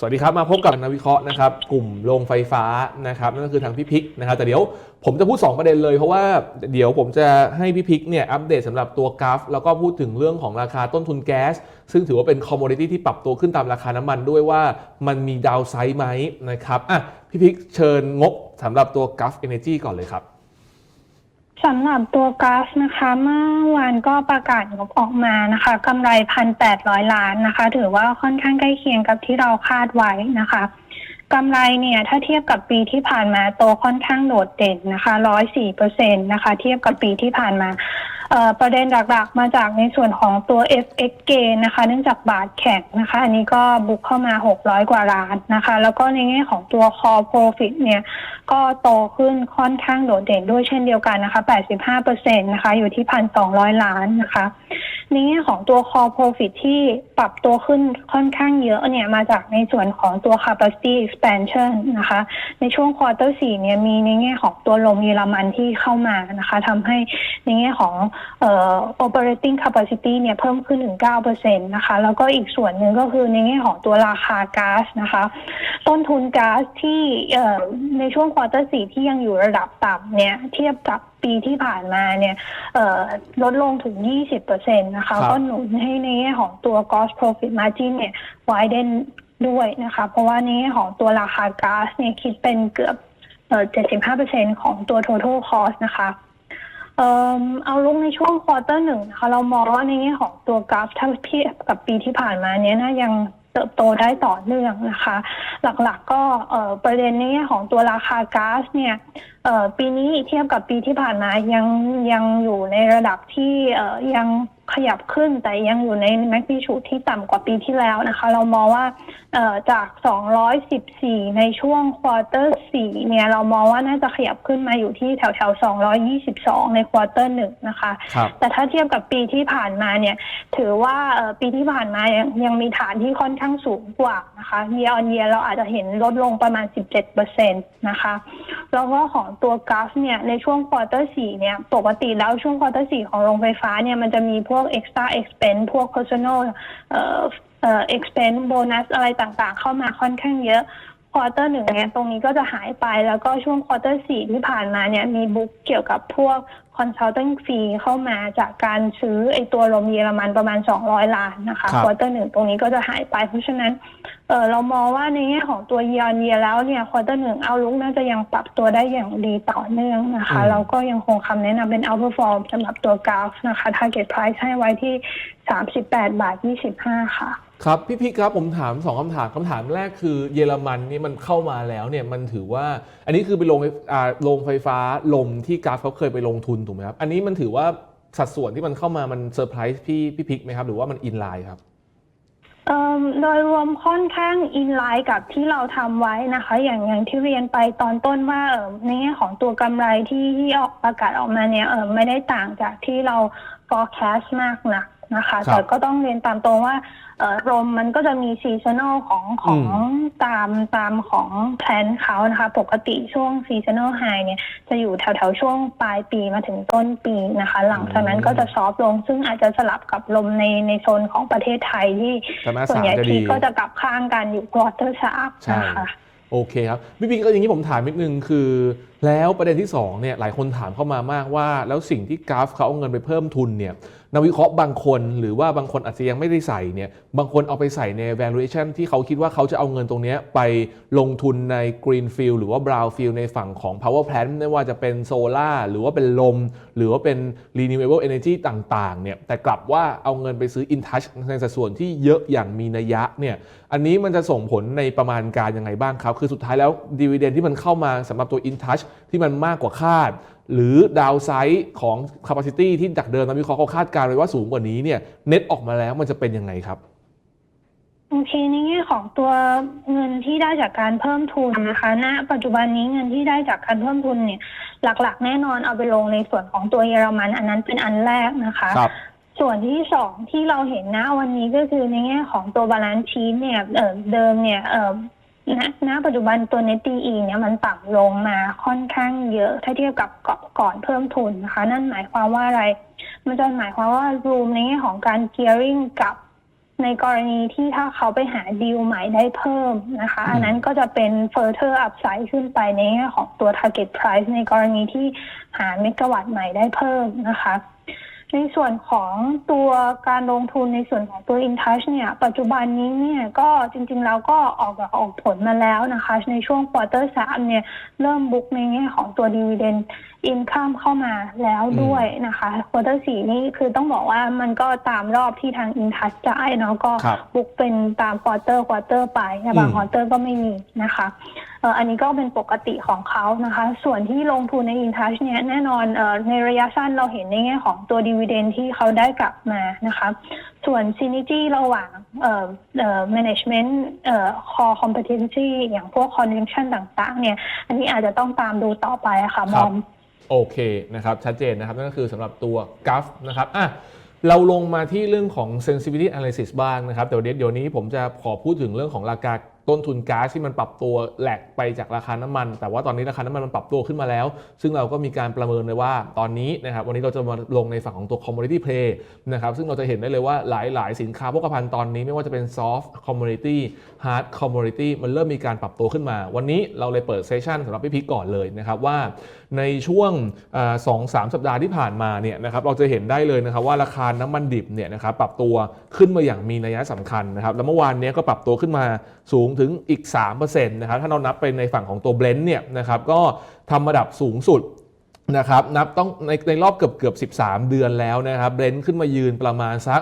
สวัสดีครับ มาพบกับนักวิเคราะห์นะครับกลุ่มโรงไฟฟ้านะครับนั่นก็คือทางพี่พิกนะครับแต่เดี๋ยวผมจะพูด 2 ประเด็นเลย เพราะว่าเดี๋ยวผมจะให้พี่พิกเนี่ยอัปเดตสำหรับตัวกราฟ แล้วก็พูดถึงเรื่องของราคาต้นทุนแก๊ส ซึ่งถือว่าเป็นคอมมดิตี้ที่ปรับตัวขึ้นตามราคาน้ำมันด้วยว่ามันมีดาวไซด์ไหมนะครับอะพี่พิกเชิญงบสำหรับตัวกราฟเอเนจีก่อนเลยครับ สำหรับตัวกราฟนะคะ เมื่อวานก็ประกาศงบออกมานะคะกำไรพันแปดร้อยล้านนะคะ ถือว่าค่อนข้างใกล้เคียงกับที่เราคาดไว้นะคะกำไรเนี่ยถ้าเทียบกับปีที่ผ่านมาโตค่อนข้างโดดเด่นนะคะร้อยสี่เปอร์เซ็นตนะคะ เทียบกับปีที่ผ่านมา เอ่อประเด็นหลักๆ มาจากในส่วนของตัว FX gain นะคะ เนื่องจากบาทแข็งนะคะ อันนี้ก็บุกเข้ามา 600 กว่าล้านนะคะ แล้วก็ในแง่ของตัว core profit เนี่ยก็โตขึ้นค่อนข้างโดดเด่นด้วยเช่นเดียวกันนะคะ 85%นะคะ อยู่ที่ 1,200 ล้านนะคะในแง่ของตัว core profit ที่ ปรับตัวขึ้นค่อนข้างเยอะเนี่ยมาจากในส่วนของตัว capacity expansion นะคะ ในช่วง quarter 4เนี่ยมีในแง่ของตัวลมเยอรมันที่เข้ามานะคะทำให้ในแง่ของเอ่อ operating capacity เนี่ยเพิ่มขึ้นถึง9%นะคะ แล้วก็อีกส่วนหนึ่งก็คือในแง่ของตัวราคาก๊าซนะคะ ต้นทุนก๊าซที่เอ่อในช่วงควอเตอร์สี่ที่ยังอยู่ระดับต่ำเนี่ยเทียบกับปีที่ผ่านมาเนี่ยเอ่อลดลงถึง 20%นะคะครับก็หนุนให้ในแง่ของตัว gross profit margin เนี่ย widen ด้วยนะคะ เพราะว่านแง่ของตัวราคาก๊าซเนี่ยคิดเป็นเกือบเอ่อ75%ของตัว total cost นะคะเออเอาลุกในช่วงควอเตอร์หนึ่งนะคะเรามองว่าในแง่ของตัวกราฟถ้าเทียบกับปีที่ผ่านมาเนี้ยนะยังเติบโตได้ต่อเนื่องนะคะ หลักๆก็เประเด็นในแง่ของตัวราคาก๊าซเนี่ยปีนี้เทียบกับปีที่ผ่านมายังยังอยู่ในระดับที่ยัง ขยับขึ้นแต่ยังอยู่ในแมกนิชูดที่ต่ำกว่าปีที่แล้วนะคะ เรามองว่าเอ่อจาก 214 ในช่วงควอเตอร์4เนี่ยเรามองว่าน่าจะขยับขึ้นมาอยู่ที่แถวแถวๆ222 ในควอเตอร์หนึ่งนะคะครับแต่ถ้าเทียบกับปีที่ผ่านมาเนี่ยถือว่าเอ่อปีที่ผ่านมายังยังมีฐานที่ค่อนข้างสูงกว่านะคะ year on year เราอาจจะเห็นลดลงประมาณ 17%นะคะ แล้วก็ของตัวกราฟเนี่ยในช่วงควอเตอร์สี่เนี่ยปกติแล้วช่วงควอเตอร์สี่ของโรงไฟฟ้าเนี่ยมันจะมีพวก extra expense พวก personal เอ่อเอ่อ expense bonus อะไรต่างๆ เข้ามาค่อนข้างเยอะ ควอเตอร์หนึ่งเนี่ยตรงนี้ก็จะหายไปแล้วก็ช่วงควอเตอร์สี่ที่ผ่านมาเนี่ยมีบุ๊กเกี่ยวกับพวก consulting fee เข้ามาจากการซื้อไอตัวลมเยอรมันประมาณ 200 ล้านนะคะครับควอเตอร์หนึ่งตรงนี้ก็จะหายไป เพราะฉะนั้นเออเรามองว่าในแง่ของตัว year on year แล้วเนี่ยควอเตอร์หนึ่งเอาลุกน่าจะยังปรับตัวได้อย่างดีต่อเนื่องนะคะอืมเราก็ยังคงคำแนะนำเป็น outperform สำหรับตัวกราฟนะคะ target price ให้ไว้ที่ 38 บาท 25 ค่ะ ครับพี่พิกครับผมถามสองคำถามคำถามแรกคือเยอรมันนี่มันเข้ามาแล้วเนี่ยมันถือว่า อันนี้คือไปลงอ่าโรงไฟฟ้าลมที่กราฟเขาเคยไปลงทุนถูกไหมครับ อันนี้มันถือว่าสัดส่วนที่มันเข้ามามันเซอร์ไพรส์พี่พี่พิกไหมครับ หรือว่ามันอินไลน์ครับเอิ่มโดยรวมค่อนข้างอินไลน์กับที่เราทำไว้นะคะ อย่างอย่างที่เรียนไปตอนต้นว่าเอ่อในแง่ของตัวกำไรที่ที่ออกประกาศออกมาเนี่ยเออไม่ได้ต่างจากที่เรา forecast มากนัก นะคะครับแต่ก็ต้องเรียนตามตรงว่าเออลมมันก็จะมีซีซันอลของของตามตามของแพลนเขานะคะ ปกติช่วงซีซันอลไฮเนี่ยจะอยู่แถวแถวๆช่วงปลายปีมาถึงต้นปีนะคะ หลังจากนั้นก็จะซอฟต์ลง ซึ่งอาจจะสลับกับลมในในโซนของประเทศไทยที่แต่มาส่วนสามใหญ่จะทีดีก็จะกลับข้างกันอยู่ควอเตอร์สามใช่นะคะโอเคครับพี่พิกก็อย่างนี้ผมถามนิดนึงคือ แล้วประเด็นที่สองเนี่ยหลายคนถามเข้ามามากว่า แล้วสิ่งที่กราฟเขาเอาเงินไปเพิ่มทุนเนี่ยนักวิเคราะห์บางคนหรือว่าบางคนอาจจะยังไม่ได้ใส่เนี่ยบางคนเอาไปใส่ใน valuation ที่เขาคิดว่าเขาจะเอาเงินตรงนี้ไปลงทุนใน greenfield หรือว่า brownfield ในฝั่งของ power plant ไม่ว่าจะเป็นโซลาหรือว่าเป็นลม หรือว่าเป็น renewable energy ต่างๆเนี่ยแต่กลับว่าเอาเงินไปซื้อ in touch ในสัดส่วนที่เยอะอย่างมีนัยยะเนี่ยอันนี้มันจะส่งผลในประมาณการยังไงบ้างครับ คือสุดท้ายแล้วดีเวเดนที่มันเข้ามาสำหรับตัว InTouch ที่มันมากกว่าคาด หรือดาวไซด์ของ Capacity ที่จากเดิมนักวิเคราะห์เขาคาดการณ์ไว้ว่าสูงกว่านี้เนี่ยเน็ตออกมาแล้วมันจะเป็นยังไงครับโอเคในแง่ของตัวเงินที่ได้จากการเพิ่มทุนนะคะณปัจจุบันนี้เงินที่ได้จากการเพิ่มทุนเนี่ย หลักๆ แน่นอนเอาไปลงในส่วนของตัวเยอรมันอันนั้นเป็นอันแรกนะคะครับส่วนที่สองที่เราเห็นนะวันนี้ก็คือในแง่ของตัวบาลานซ์ชีเนี่ยเออเดิมเนี่ยเออ ณณปัจจุบันตัว net DE เนี่ยมันต่ำลงมาค่อนข้างเยอะ ถ้าเทียบกับก่อนก่อนเพิ่มทุนนะคะ นั่นหมายความว่าอะไร มันจะหมายความว่า room ในแง่ของการ gearing กับในกรณีที่ถ้าเขาไปหาดีลใหม่ได้เพิ่มนะคะอืมอันนั้นก็จะเป็น further upside ขึ้นไปในแง่ของตัว target price ในกรณีที่หาเมกะวัตต์ใหม่ได้เพิ่มนะคะ ในส่วนของตัวการลงทุนในส่วนของตัว InTouch เนี่ยปัจจุบันนี้เนี่ยก็จริงๆแล้วก็ออกดอกออกผลมาแล้วนะคะ ในช่วงควอเตอร์สามเนี่ยเริ่มบุ๊กในแง่ของตัว Dividend Income เข้ามาแล้วด้วยนะคะควอเตอร์สี่นี่คือต้องบอกว่ามันก็ตามรอบที่ทาง InTouch จ่ายเนาะก็ครับบุ๊กเป็นตามควอเตอร์ควอเตอร์ไปแต่บางอืมควอเตอร์ก็ไม่มีนะคะเอ่ออันนี้ก็เป็นปกติของเขานะคะ ส่วนที่ลงทุนใน InTouch เนี่ยแน่นอนเออในระยะสั้นเราเห็นในแง่ของตัว Dividend ที่เขาได้กลับมานะคะ ส่วน Synergy ระหว่างเอ่อเอ่อ Management เอ่อ Core Competency อย่างพวก Connection ต่างๆ เนี่ย อันนี้อาจจะต้องตามดูต่อไปอะค่ะมครัอบมโอเคนะครับ ชัดเจนนะครับ นั่นก็คือสำหรับตัว g u f นะครับอะเราลงมาที่เรื่องของ sensitivity analysis บ้างนะครับแต่เดี๋ยวเดี๋ยวนี้ผมจะขอพูดถึงเรื่องของราคา ต้นทุนก๊าซที่มันปรับตัวแหลกไปจากราคาน้ำมัน แต่ว่าตอนนี้ราคาน้ำมันมันปรับตัวขึ้นมาแล้ว ซึ่งเราก็มีการประเมินเลยว่าตอนนี้นะครับวันนี้เราจะมาลงในฝั่งของตัว commodity play นะครับซึ่งเราจะเห็นได้เลยว่าหลายๆ สินค้าโภคภัณฑ์ตอนนี้ไม่ว่าจะเป็น soft commodity hard commodity มันเริ่มมีการปรับตัวขึ้นมา วันนี้เราเลยเปิดเซสชันสำหรับพี่พิกก่อนเลยนะครับว่าในช่วงสองสามสัปดาห์ที่ผ่านมาเนี่ยนะครับเราจะเห็นได้เลยนะครับว่าราคาน้ำมันดิบเนี่ยนะครับปรับตัวขึ้นมาอย่างมีนัยสำคัญนะครับแล้วเมื่อวานนี้ก็ปรับตัวขึ้นมาสูงถึงอีก3%นะครับถ้าเรานับไปในฝั่งของตัวเบลนด์เนี่ยนะครับก็ทำระดับสูงสุดนะครับนับต้องในในรอบเกือบเกือบ 13 เดือนแล้วนะครับเบรนท์ขึ้นมายืนประมาณสัก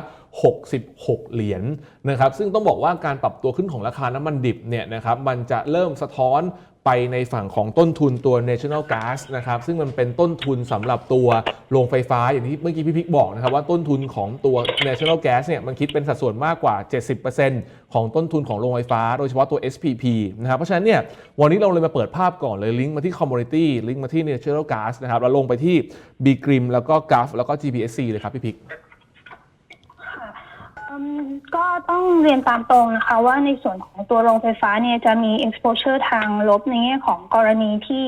66 เหรียญนะครับซึ่งต้องบอกว่าการปรับตัวขึ้นของราคาน้ำมันดิบเนี่ยนะครับมันจะเริ่มสะท้อน ไปในฝั่งของต้นทุนตัว National Gas นะครับซึ่งมันเป็นต้นทุนสำหรับตัวโรงไฟฟ้าอย่างที่เมื่อกี้พี่พิกบอกนะครับว่าต้นทุนของตัว National Gas เนี่ยมันคิดเป็นสัดส่วนมากกว่า 70%ของต้นทุนของโรงไฟฟ้า โดยเฉพาะตัว SPP นะครับเพราะฉะนั้นเนี่ยวันนี้เราเลยมาเปิดภาพก่อนเลยลิงก์มาที่ Commodity ลิงก์มาที่ Natural Gas นะครับแล้วลงไปที่ B Grim แล้วก็ GUF แล้วก็ GPSC เลยครับพี่พิก ก็ต้องเรียนตามตรงนะคะว่าในส่วนของตัวโรงไฟฟ้าเนี่ยจะมี exposure ทางลบในแง่ของกรณีที่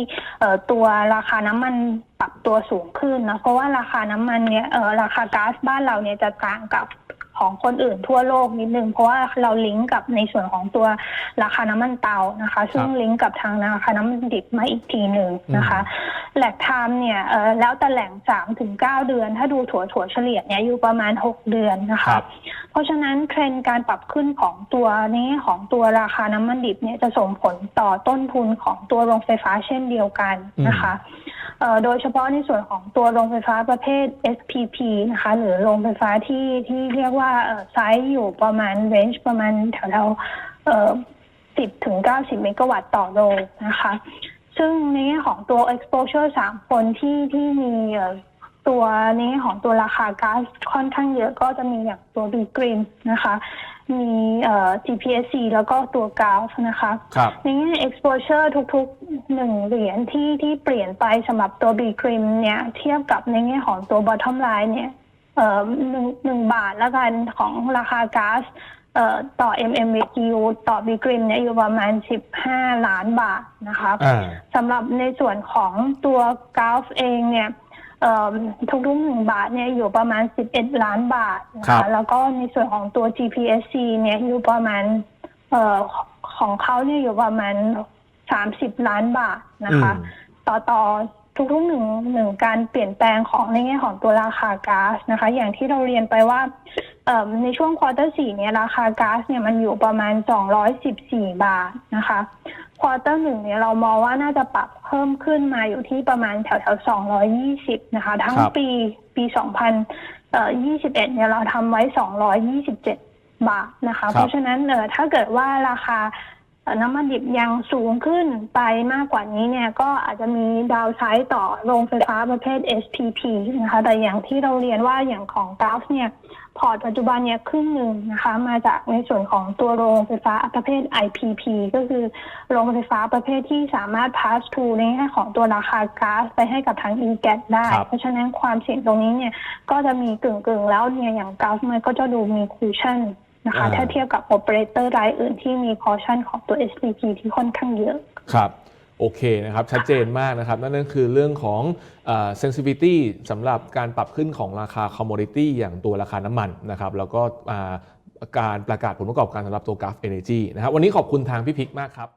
ตัวราคาน้ำมันปรับตัวสูงขึ้นนะเพราะว่าราคาน้ำมันเนี่ยราคาก๊าซบ้านเราเนี่ยจะต่างกับ ของคนอื่นทั่วโลกนิดนึง เพราะว่าเราลิงก์กับในส่วนของตัวราคาน้ำมันเตานะคะ ซึ่งลิงก์กับทางราคาน้ำมันดิบมาอีกทีหนึ่งนะคะแหลกไทม์เนี่ยเอ่อแล้วแต่แหล่งสามถึงเก้าเดือน ถ้าดูถั่วถั่วเฉลี่ยเนี่ยอยู่ประมาณหกเดือนนะครัคะบเพราะฉะนั้นเทรนด์การปรับขึ้นของตัวนี้ของตัวราคาน้ำมันดิบเนี่ยจะส่งผลต่อต้นทุนของตัวโรงไฟฟ้าเช่นเดียวกันนะคะ เอ่อโดยเฉพาะในส่วนของตัวโรงไฟฟ้าประเภท SPP นะคะ หรือโรงไฟฟ้าที่ที่เรียกว่าเอ่อไซส์อยู่ประมาณเรนจ์ประมาณแถวๆเอ่อ10ถึง90 เมกะวัตต์ต่อโรงนะคะ ซึ่งในแง่ของตัว exposure สามคนที่ที่มี ตัวในแง่ของตัวราคาก๊าซค่อนข้างเยอะก็จะมีอย่างตัว B Green นะคะ มีเอ่อ GPSC แล้วก็ตัว g a l f นะคะครับ ในแง่ exposure ทุกๆหนึ่งเหรียญที่ที่เปลี่ยนไปสำหรับตัว B Cream เนี่ยเทียบกับในแง่ของตัว bottom line เนี่ยเอ่อหนึ่งหนึ่งบาทแล้วกันของราคาก๊าซเอ่อต่อ MMBTU ต่อ B Cream เนี่ยอยู่ประมาณ 15 ล้านบาทนะคะอ่า สำหรับในส่วนของตัวกราฟเองเนี่ยเอ่อ ทุกๆหนึ่งบาทเนี่ยอยู่ประมาณ 11 ล้านบาทนะครัคะบแล้วก็ในส่วนของตัว GPSC เนี่ยอยู่ประมาณเอ่อของเขาเนี่ยอยู่ประมาณ 30 ล้านบาทนะคะอืมต่อต่อทุกๆหนึ่งหนึ่งการเปลี่ยนแปลงของในแง่ของตัวราคาก๊าซนะคะ อย่างที่เราเรียนไปว่าเอ่อในช่วงควอเตอร์สี่เนี่ยราคาก๊าซเนี่ยมันอยู่ประมาณ 214 บาทนะคะ ควอเตอร์หนึ่งเนี่ยเรามองว่าน่าจะปรับเพิ่มขึ้นมาอยู่ที่ประมาณแถวแถวสองร้อยยี่สิบนะคะ ทั้งครับปีปีสองพันยี่สิบเอ็ดเนี่ยเราทำไว้สองร้อยยี่สิบเจ็ดบาทนะคะ เพราะฉะนั้นเออถ้าเกิดว่าราคาเอ่อ น้ำมันดิบยังสูงขึ้นไปมากกว่านี้เนี่ยก็อาจจะมีดาวไซด์ต่อโรงไฟฟ้าประเภท SPP นะคะแต่อย่างที่เราเรียนว่าอย่างของกราฟเนี่ยพอร์ตปัจจุบันเนี่ยครึ่งหนึ่งนะคะมาจากในส่วนของตัวโรงไฟฟ้าประเภท IPP ก็คือโรงไฟฟ้าประเภทที่สามารถ pass through ในแง่ของตัวราคาก๊าซไปให้กับทาง e g a s ได้ครับเพราะฉะนั้นความเสี่ยงตรงนี้เนี่ยก็จะมีกึ่งๆ แล้วเนี่ยอย่างกราฟมันก็จะดูมี cushion นะคะอ่าถ้าเทียบกับ operator รายอื่นที่มี caution ของตัว SPP ที่ค่อนข้างเยอะ ครับโอเคนะครับ ชัดเจนมากนะครับ นั่นก็คือเรื่องของเอ่อ sensitivity สำหรับการปรับขึ้นของราคา commodity อย่างตัวราคาน้ำมันนะครับ แล้วก็อ่าการประกาศผลประกอบการสำหรับตัว g a f Energy นะครับ วันนี้ขอบคุณทางพี่พิกมากครับ